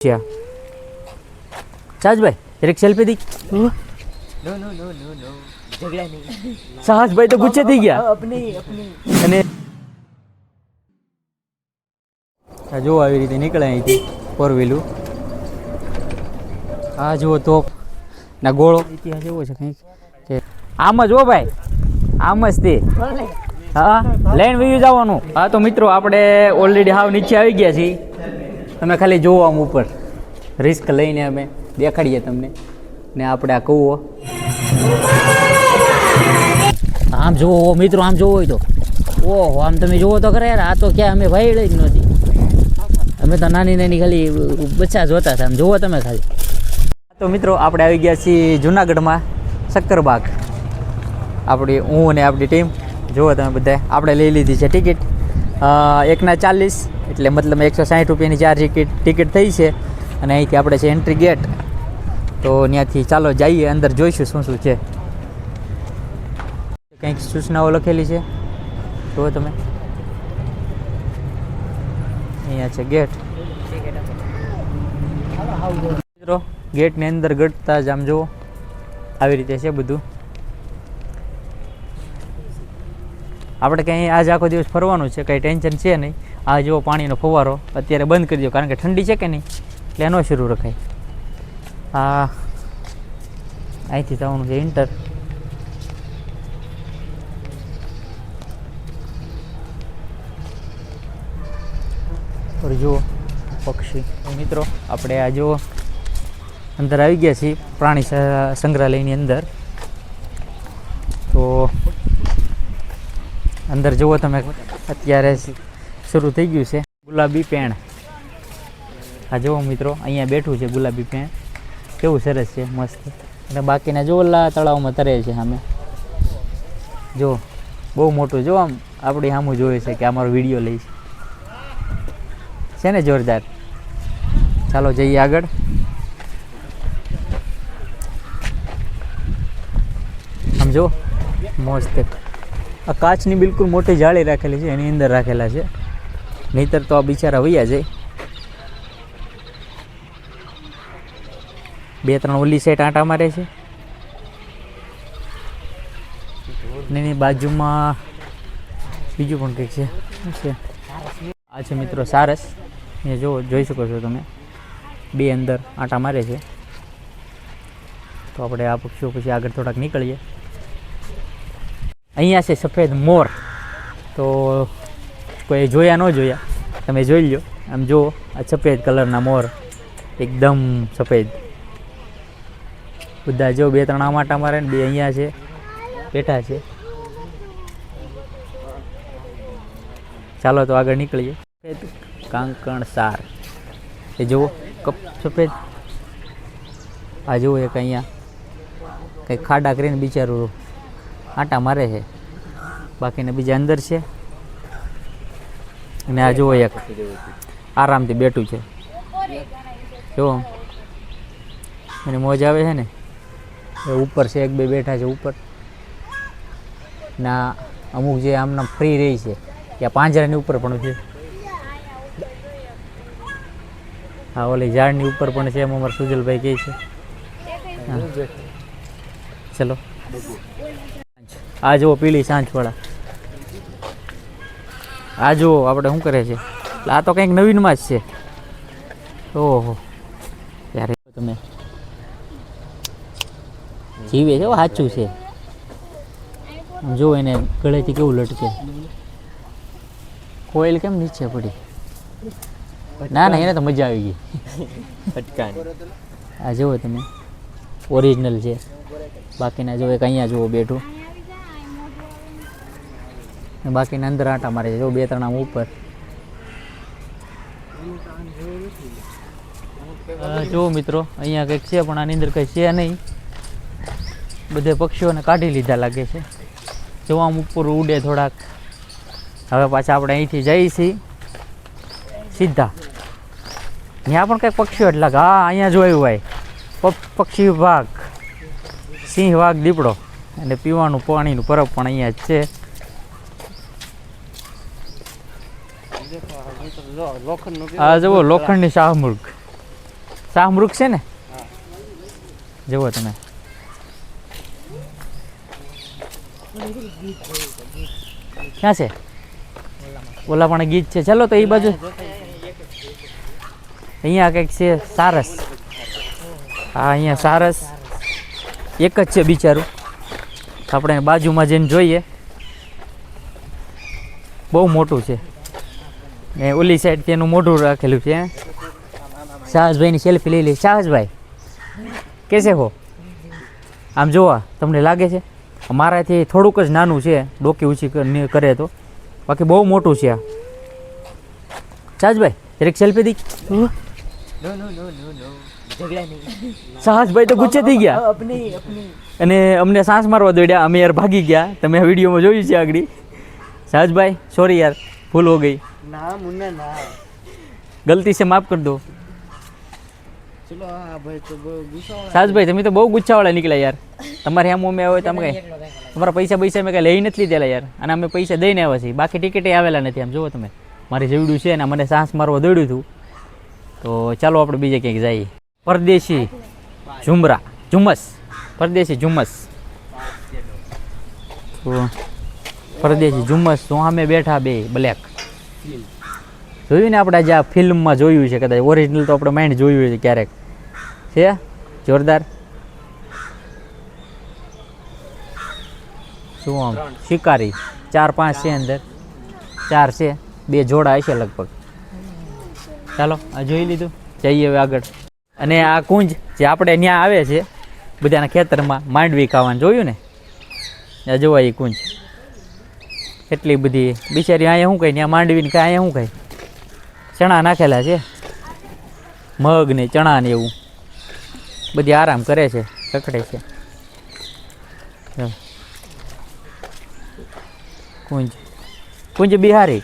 સહજભાઈ એક તો ગુસ્સે થઈ ગયા. જો આવી રીતે નીકળે અહીંથી ફોર વ્હીલું આ જુઓ તોપ ના ગોળો. ઇતિહાસ એવો છે કંઈક. કે આમ જ હો ભાઈ આમ જ તે. હા લઈને વીવી જવાનું. હા તો મિત્રો આપણે ઓલરેડી હાવ નીચે આવી ગયા છીએ. તમે ખાલી જોવો આમ ઉપર. રિસ્ક લઈને અમે દેખાડીએ તમને. ને આપણે આ કૂવો. આમ જોવો મિત્રો આમ જોવો હોય તો. ઓહો આમ તમે જોવો તો ખરા યાર આ તો ક્યાં અમે ભાઈ જ નહોતી અમે તો નાની નાની ખાલી બચ્ચા જોતા હતા આમ જોવો તમે ખાલી. તો મિત્રો આપણે આવી ગયા છીએ જુનાગઢમાં શક્કરબાગ. આપણી હું અને આપણી ટીમ. જુઓ તમે બધા આપણે લઈ લીધી છે ટિકિટ. એકના ચાલીસ એટલે મતલબ એકસો સાઠ રૂપિયાની ચાર ટિકિટ થઈ છે અને અહીંથી આપણે છે એન્ટ્રી ગેટ તો ત્યાંથી ચાલો જઈએ, અંદર જોઈશું શું શું છે. કંઈક સૂચનાઓ લખેલી છે? જુઓ તમે. અહીંયા છે ગેટ મિત્રો ગેટની અંદર ગટતા જ આમ જુઓ. આવી રીતે છે બધું. આપણે કંઈ આજ આખો દિવસ ફરવાનું છે, કંઈ ટેન્શન છે નહીં. આ જુઓ પાણીનો ફુવારો, અત્યારે બંધ કરી દો, કારણ કે ઠંડી છે કે નહીં? એટલે એનો શરૂ રખાય. આ અહીંથી જવાનું છે ઇન્ટર જુઓ પક્ષી. મિત્રો, આપણે આ જુઓ, અંદર આવી ગયા છીએ પ્રાણી સંગ્રહાલયની અંદર. તો અંદર જુઓ તમે, અત્યારે શરૂ થઈ ગયું છે. ગુલાબી પેણ. આ જુઓ મિત્રો, અહીંયા બેઠું છે ગુલાબી પેણ. કેવું સરસ છે, મસ્ત. અને બાકીના જુઓ, લા તળાવમાં તરે છે સામે. જો બહુ મોટું. જો આમ, આપણી સામું જોવે છે કે અમારો વીડિયો લઈશ છે. ને જોરદાર? ચાલો, જઈએ આગળ. આમ જો મસ્ત. આ કાચની બિલકુલ મોટી જાળી રાખેલી છે, એની અંદર રાખેલા છે. નહીતર તો આ બિચારા વૈયા જાય. બે ત્રણ ઓલી સાઈડ આંટા મારે છે. એની બાજુમાં બીજું પણ કંઈક છે. આ છે મિત્રો સારસ. એ જો જોઈ શકો છો તમે. બે અંદર આંટા મારે છે. તો આપણે આ પક્ષીઓ પછી આગળ થોડાક નીકળીએ. અહીંયા છે સફેદ મોર. તો કોઈ જોયા ન જોયા, તમે જોઈ લો આમ જુઓ, આ સફેદ કલરના મોર, એકદમ સફેદ. બધા જો બે ત્રણ આમાટા મારે ને બે અહીંયા છે, બેઠા છે. ચાલો તો આગળ નીકળીએ. સફેદ કાંકણ સાર. એ જુઓ, કપ સફેદ. આ જુઓ એક અહીંયા, કંઈક ખાડા કરીને બિચારું આટા મારે છે. બાકીને બીજા અંદર છે. અને આ જુઓ એક. આરામથી બેઠું છે. જુઓ. એને મોજ આવે છે ને. એ ઉપર છે, એક બે બેઠા છે ઉપર. ના અમુક જે આમના ફ્રી રહી છે. ત્યાં પાંજરાની ઉપર પણ છે. હા ઓલી ઝાડની ઉપર પણ છે એમ અમારા સુજલભાઈ કહે છે. ચલો. આ જુઓ પીલી સાંજવાળા. આ જુઓ આપણે શું કરે છે? આ તો કંઈક નવીનમાં જ છે. ઓહો. ત્યારે તમે જીવે છે સાચું છે. જો એને ગળેથી કેવું લટકે. કોઈલ કેમ નીચે પડી? ના ના એને તો મજા આવી ગઈ. આ જુઓ તમે. ઓરિજિનલ છે. બાકીના જો એક અહીંયા જુઓ બેઠું. ને બાકીના અંદર આંટા મારે જો બે ત્રણ આમ ઉપર. જો મિત્રો, અહીંયા કંઈક છે, પણ આની અંદર કંઈ છે નહીં. બધે પક્ષીઓને કાઢી લીધા લાગે છે. જો ઉપર ઉડે થોડાક. હવે પાછા આપણે અહીંથી જઈએ છીએ સીધા. ત્યાં પણ કંઈક પક્ષીઓ એટલે હા, અહીંયા જોયું હોય પક્ષી વાઘ સિંહ વાઘ દીપડો. અને પીવાનું પાણીનું પરબ પણ અહીંયા જ છે. આ જુઓ લોખંડની શાહમૃગ. શાહમૃગ છે ને? જુઓ તમે. ક્યાં છે? ઓલા પણ ગીત છે. ચાલો તો એ બાજુ. અહીંયા કંઈક છે સારસ. હા અહીંયા સારસ. એક જ છે બિચારું. આપણે બાજુમાં જઈને જોઈએ. બહુ મોટું છે. ને ઓલી સાઈડ તેનું મોઢું રાખેલું છે શાહજભાઈની સેલ્ફી લઈ લે. શાહજભાઈ, કેસે હો? આમ જોવા, તમને લાગે છે? મારાથી થોડુંક જ નાનું છે, ડોકી ઊંચી કરે તો. બાકી બહુ મોટું છે આ. શાહજભાઈ સેલ્ફી દી. શાહજભાઈ તો ગુચ્છે થઈ ગયા. અને અમને સાંસ મારવા દોડ્યા, અમે યાર ભાગી ગયા. તમે વિડીયોમાં જોયું છે આગળ. શાહજભાઈ સોરી યાર. ભૂલ હો ગઈ. ના મુન્ના ના. ગલતી સે માફ કર દો. ચલો આ ભાઈ તો બહુ ગુસ્સો સાજભાઈ તમે તો બહુ ગુચ્છાવાળા નીકળ્યા યાર. તમારે આમ અમે આવે તમે કઈ તમારા પૈસા પૈસા મેં કઈ લઈ નથી લીધેલા યાર. અને અમે પૈસા દઈને આવ્યા છીએ. બાકી ટિકિટે આવેલા નથી આમ. જુઓ તમે. મારી જેવડું છે અને મને સાંસ મારવા દોડ્યું હતું તો ચાલો આપણે બીજે ક્યાંક જઈએ. પરદેશી ઝુમરા. ઝુમસ પરદેશી ઝુમસ તો પરદેશી ઝુમ્મસ, તો સામે બેઠા બે બ્લેક. જોયું ને આપણે આજે આ ફિલ્મમાં જોયું છે કદાચ ઓરિજિનલ તો આપણે માઇન્ડ જોયું છે ક્યારેક. છે? જોરદાર. શું આમ? શિકારી. ચાર પાંચ છે અંદર. ચાર છે. બે જોડા હશે લગભગ. ચાલો, આ જોઈ લીધું. જઈએ હવે આગળ. અને આ કુંજ જે આપણે ત્યાં આવે છે, બધાના ખેતરમાં માંડવી ખાવાનું. જોયું ને? આ જોવા એ કુંજ. એટલી બધી. બિચારી અહીંયા શું કહે? ત્યાં માંડવીને કાંઈ અહીંયા શું કહે? ચણા નાખેલા છે? મગ ને ચણા ને એવું. બધી આરામ કરે છે, રખડે છે. કુંજ. કુંજ બિહારી.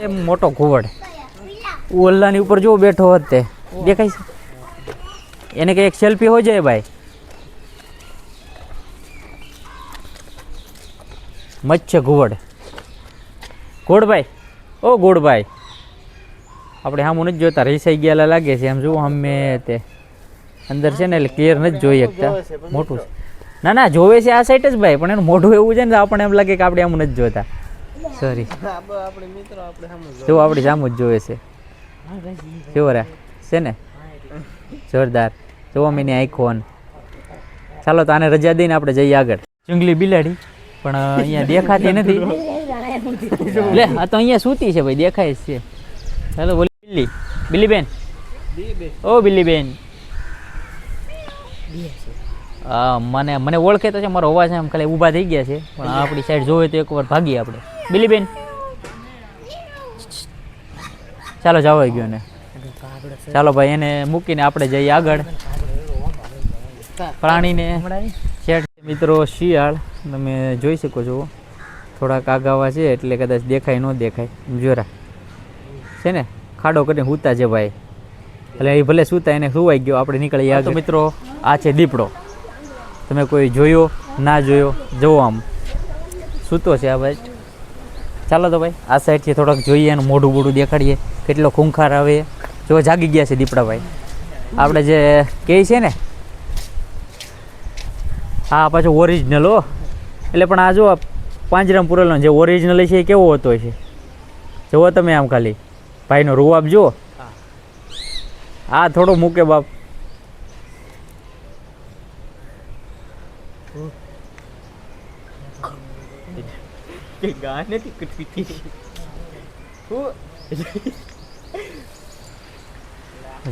એમ મોટો ઘુવડ ઓલ્લાની ઉપર જો બેઠો હોત તે. દેખાય છે? એને કંઈ એક સેલ્ફી હોય જાય ભાઈ. મચ્છ ઘુવડ. ગોળભાઈ ઓ ગોળભાઈ આપણે સામું નથી જોતા રહીસાઈ ગયેલા લાગે છે. એમ જુઓ અમે તે. અંદર છે ને એટલે ક્લિયર નથી જોઈ શકતા. મોટું છે. ના ના જોવે છે આ સાઈડ જ ભાઈ પણ એનું મોઢું એવું છે ને તો આપણને એમ લાગે કે આપણે આમ નથી જોતા. સોરી આપણે આપણે સામે જો આપણી સામું જ જોવે છે. કેવો રે છે ને? જોરદાર. જોવા મેની આઈકોન ચાલો તો આને રજા દઈને આપણે જઈએ આગળ. જંગલી બિલાડી. પણ અહીંયા દેખાતી નથી. લે, આ તો અહીંયા સૂતી છે ભાઈ, દેખાય છે. ચાલો બોલી, બિલ્લી. બિલ્લી બેન ઓ બિલ્લી બેન હા, મને મને ઓળખે તો છે, મારો અવાજ એમ ખાલી ઊભા થઈ ગયા છે. પણ આપણી સાઈડ જોવે તો એકવાર ભાગીએ આપણે. બિલ્લી બેન ચાલો જવાઈ ગયો ને. ચાલો ભાઈ, એને મૂકીને આપણે જઈએ આગળ. પ્રાણીને મિત્રો શિયાળ તમે જોઈ શકો છો. થોડાક આગાવા છે એટલે કદાચ દેખાય ન દેખાય. જોરા. છે ને? ખાડો કરીને સૂતા છે ભાઈ. એટલે એ ભલે સૂતા એને સુવાઈ ગયો. આપણે નીકળી આગળ. મિત્રો આ છે દીપડો. તમે કોઈ જોયો ના જોયો જોવો આમ. સૂતો છે આ ભાઈ. ચાલો તો ભાઈ આ સાઈડથી થોડાક જોઈએ એનું મોઢું બોઢું દેખાડીએ. કેટલો ખૂંખાર આવે. જો જાગી ગયા છે દીપડા ભાઈ. આપણે જે કહે છે ને હા, પાછો ઓરિજિનલ હો. એટલે પણ આ જો આ પાંજરામાં જે ઓરિજિનલ છે એ કેવો હોતો છે? જુઓ તમે આમ ખાલી. ભાઈનો રૂવાબ જુઓ. આ થોડો મૂકે બાપ. કે ગાય નથી કટકી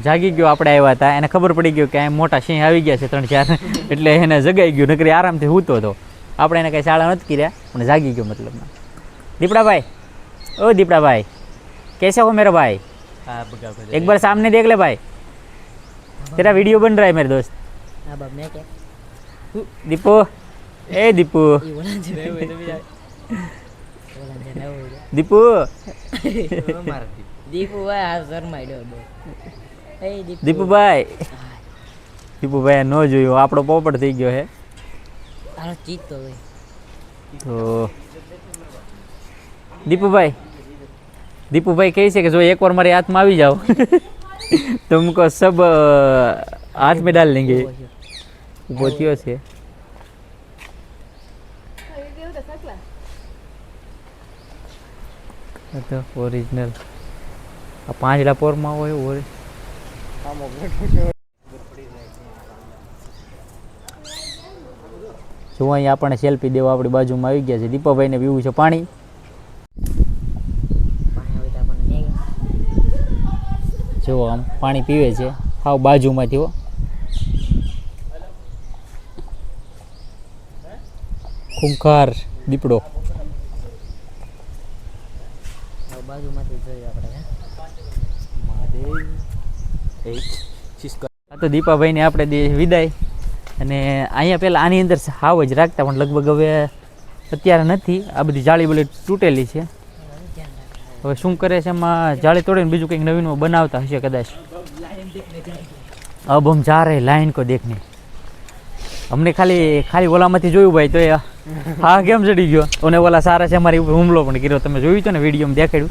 જાગી ગયો આપણે આવ્યા હતા એને ખબર પડી ગયો કે આ મોટા સિંહ આવી ગયા છે ત્રણ ચાર એટલે એને જગાઈ ગયું નકરી આરામથી સૂતો હતો આપણે એને કંઈ શાળા નથી કર્યા પણ જાગી ગયો મતલબમાં દીપડાભાઈ ઓ દીપડાભાઈ कैसे हो मेरा भाई હા બગા બગા एक बार सामने देख ले भाई तेरा वीडियो बन रहा है मेरे दोस्त હા બાપ મેં કે दीपू ए दीपू એ ઓલા છે ઓલા છે નવો दीपू દીપુ ભાઈ આ શરમાઈ દો એ દીપુ दीपू भाई दीपू भाई નો જોયું આપણો પોપટ થઈ ગયો હે તારો ચીત તો ભાઈ તો દીપુભાઈ દીપુભાઈ કહે છે કે જો એકવાર મારી હાથમાં આવી જાઓ तुमको सब अ, हाथ में डाल लेंगे ઊભો થયો છે આ તો ઓરિજિનલ આ પાંજડા પોરમાં હોય એવું હોય જો અહીંયા આપણે સેલ્ફી દેવા આપણી બાજુમાં આવી ગયા છે. દીપાભાઈને પીવું છે. પાણી? પાણી હવે તો આપણને નહીં જો આમ પાણી પીવે છે. હાવ બાજુમાંથી હો. ખૂંખાર દીપડો. બાજુમાંથી જોઈએ આપણે હે. આ તો દીપાભાઈને આપણે વિદાય. અને અહીંયા પહેલાં આની અંદર હાવ જ રાખતા, પણ લગભગ હવે અત્યારે નથી. આ બધી જાળી બોલી તૂટેલી છે. હવે શું કરે છે એમાં જાળી તોડીને બીજું કંઈક નવીન બનાવતા હશે કદાચ. અબ હમ જા રહે લાઈન કો દેખને. અમને ખાલી ખાલી ઓલામાંથી જોયું ભાઈ, તો એ હા કેમ ચડી ગયો? અને ઓલા સારા છે, અમારી હુમલો પણ કર્યો. તમે જોયું છે ને વીડિયો દેખાડ્યું.